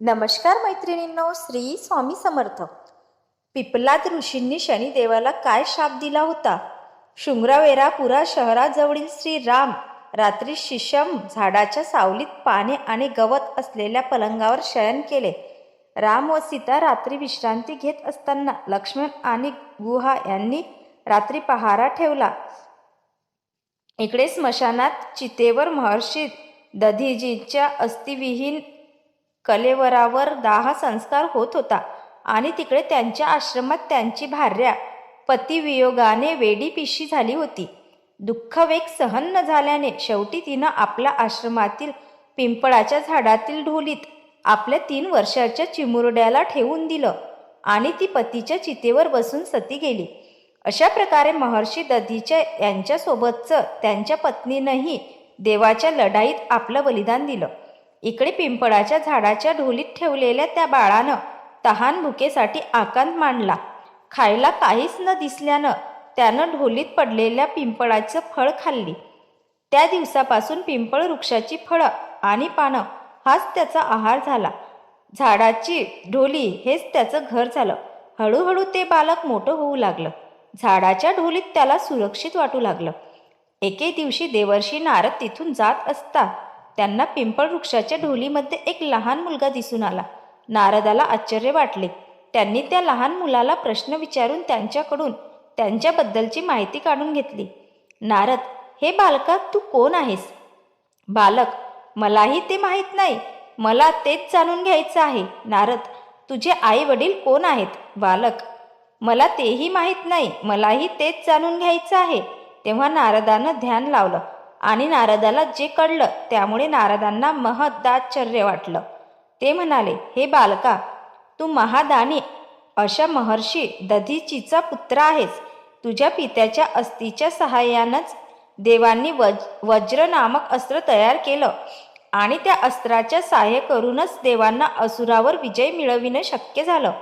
नमस्कार मैत्रिणींनो श्री स्वामी समर्थ. पिपलाद ऋषींनी शनिदेवाला काय शाप दिला होता? शृंगरावेरापुरा शहराजवळील श्री राम रात्री शिशम झाडाच्या सावलीत पाने आणि गवत असलेल्या पलंगावर शयन केले. राम व सीता रात्री विश्रांती घेत असताना लक्ष्मण आणि गुहा यांनी रात्री पहारा ठेवला. इकडे स्मशानात चितेवर महर्षी दधीजीच्या अस्थिविहीन कलेवरावर दाह संस्कार होत होता. आणि तिकडे त्यांच्या आश्रमात त्यांची भार्या पतिवियोगाने वेडी पिशी झाली होती. दुःख वेग सहन न झाल्याने शेवटी तिनं आपल्या आश्रमातील पिंपळाच्या झाडातील ढोलीत आपल्या तीन वर्षाच्या चिमुरड्याला ठेवून दिलं आणि ती पतीच्या चितेवर बसून सती गेली. अशा प्रकारे महर्षी दधीच्या यांच्यासोबतचं त्यांच्या पत्नीनंही देवाच्या लढाईत आपलं बलिदान दिलं. इकडे पिंपळाच्या झाडाच्या ढोलीत ठेवलेल्या त्या बाळानं तहान भुकेसाठी आकांत मांडला. खायला काहीच न दिसल्यानं त्यानं ढोलीत पडलेल्या पिंपळाचं फळ खाल्ली. त्या दिवसापासून पिंपळ वृक्षाची फळं आणि पानं हाच त्याचा आहार झाला. झाडाची ढोली हेच त्याचं घर झालं. हळूहळू ते बालक मोठं होऊ लागलं. झाडाच्या ढोलीत त्याला सुरक्षित वाटू लागलं. एके दिवशी देवर्षी नारद तिथून जात असता त्यांना पिंपळ वृक्षाच्या ढोलीमध्ये एक लहान मुलगा दिसून आला. नारदाला आश्चर्य वाटले. त्यांनी त्या लहान मुलाला प्रश्न विचारून त्यांच्याकडून त्यांच्याबद्दलची माहिती काढून घेतली. नारद हे बालका तू कोण आहेस? बालक मलाही ते माहीत नाही. मला तेच जाणून घ्यायचं आहे. नारद तुझे आई वडील कोण आहेत? बालक मला तेही माहीत नाही. मलाही तेच जाणून घ्यायचं आहे. तेव्हा नारदानं ध्यान लावलं. आणि नारदाला जे कळलं त्यामुळे नारदांना महदाश्चर्य वाटलं. ते म्हणाले हे बालका तू महादानी अशा महर्षी दधीचीचा पुत्र आहेस. तुझ्या पित्याच्या अस्तीच्या सहाय्यानंच देवांनी वज वज्र नामक अस्त्र तयार केलं आणि त्या अस्त्राच्या सहाय्य करूनच देवांना असुरावर विजय मिळविणं शक्य झालं.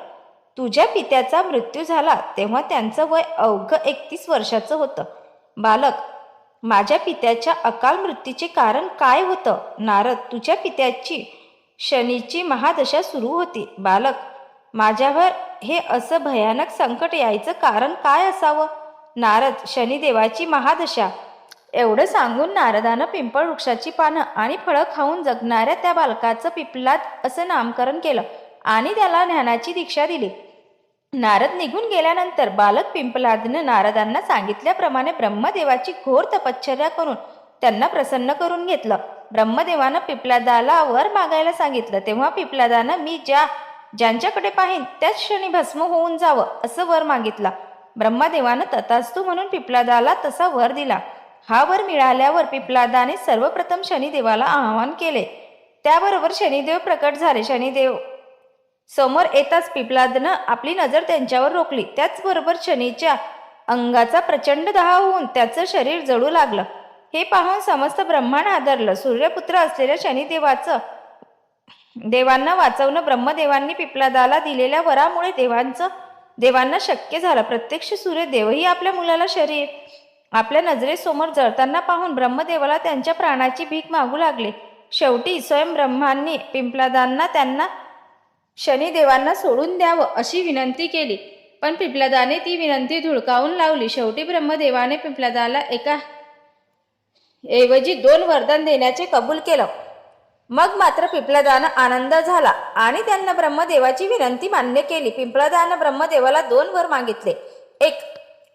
तुझ्या पित्याचा मृत्यू झाला तेव्हा त्यांचं वय अवघं एकतीस वर्षाचं होतं. बालक माझ्या पित्याच्या अकाल मृत्यूचे कारण काय होतं? नारद तुझ्या पित्याची शनीची महादशा सुरू होती. बालक माझ्यावर हे असं भयानक संकट यायचं कारण काय असावं? नारद शनिदेवाची महादशा. एवढं सांगून नारदानं पिंपळ वृक्षाची पानं आणि फळं खाऊन जगणाऱ्या त्या बालकाचं पिपलात असं नामकरण केलं आणि त्याला ज्ञानाची दीक्षा दिली. नारद निघून गेल्यानंतर बालक पिंपलादनं नारदांना सांगितल्याप्रमाणे ब्रह्मदेवाची घोर तपश्चर्या करून त्यांना प्रसन्न करून घेतलं. ब्रह्मदेवानं पिपलादाला वर मागायला सांगितलं. तेव्हा पिपलादानं मी ज्या ज्यांच्याकडे पाहीन त्याच क्षणी भस्म होऊन जावं असं वर मागितला. ब्रह्मदेवानं तथास्तू म्हणून पिपलादाला तसा वर दिला. हा वर मिळाल्यावर पिपलादाने सर्वप्रथम शनिदेवाला आवाहन केले. त्याबरोबर शनिदेव प्रकट झाले. शनिदेव समोर येताच पिपलादनं आपली नजर त्यांच्यावर रोखली. त्याचबरोबर शनीच्या अंगाचा प्रचंड दहा होऊन त्याचं शरीर जळू लागलं. हे पाहून समस्त ब्रह्मांड आदरलं. सूर्यपुत्र असलेल्या शनिदेवाचं देवांना वाचवणं ब्रह्मदेवांनी पिपलादाला दिलेल्या वरामुळे देवांचं देवांना शक्य झालं. प्रत्यक्ष सूर्यदेवही आपल्या मुलाला शरीर आपल्या नजरेसमोर जळताना पाहून ब्रह्मदेवाला त्यांच्या प्राणाची भीक मागू लागले. शेवटी स्वयं ब्रह्मांनी पिंपलादांना त्यांना शनिदेवांना सोडून द्यावं अशी विनंती केली. पण पिपलादाने ती विनंती धुळकावून लावली. शेवटी ब्रह्मदेवाने पिपलादाला एका ऐवजी दोन वरदान देण्याचे कबूल केलं. मग मात्र पिपलादानं आनंद झाला आणि त्यांना ब्रह्मदेवाची विनंती मान्य केली. पिंपलादानं ब्रह्मदेवाला दोन वर मागितले. एक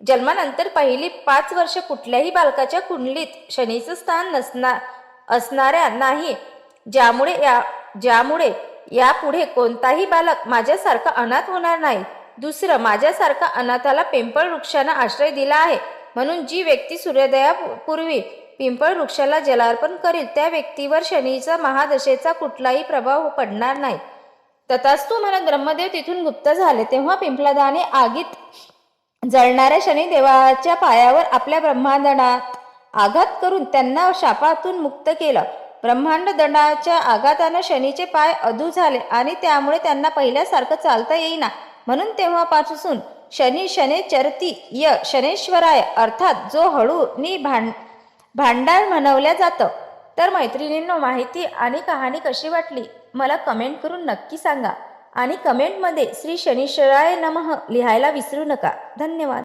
जन्मानंतर पहिली पाच वर्ष कुठल्याही बालकाच्या कुंडलीत शनीचं स्थान नसणार असणाऱ्या नाही. ज्यामुळे या ज्यामुळे यापुढे कोणताही बालक माझ्यासारखा अनाथ होणार नाही. दुसरं माझ्यासारखा अनाथाला पिंपळ वृक्षानं आश्रय दिला आहे. म्हणून जी व्यक्ती सूर्योदयापूर्वी पिंपळ वृक्षाला जलार्पण करील त्या व्यक्तीवर शनीचा महादशेचा कुठलाही प्रभाव पडणार नाही. तथास्तू म्हणत ब्रह्मदेव तिथून गुप्त झाले. तेव्हा पिंपलादाने आगीत जळणाऱ्या शनिदेवाच्या पायावर आपल्या ब्रह्मांडात आघात करून त्यांना शापातून मुक्त केलं. ब्रह्मांड दंडाच्या आघातानं शनीचे पाय अधू झाले आणि त्यामुळे त्यांना पहिल्यासारखं चालता येईना. म्हणून तेव्हापासून शनी शने चरती य शनेश्वराय अर्थात जो हळू नि भांड भांडार म्हणवल्या जातं. तर मैत्रिणींनो माहिती आणि कहाणी कशी वाटली? मला कमेंट करून नक्की सांगा. आणि कमेंटमध्ये श्री शनीश्वराय नमः लिहायला विसरू नका. धन्यवाद.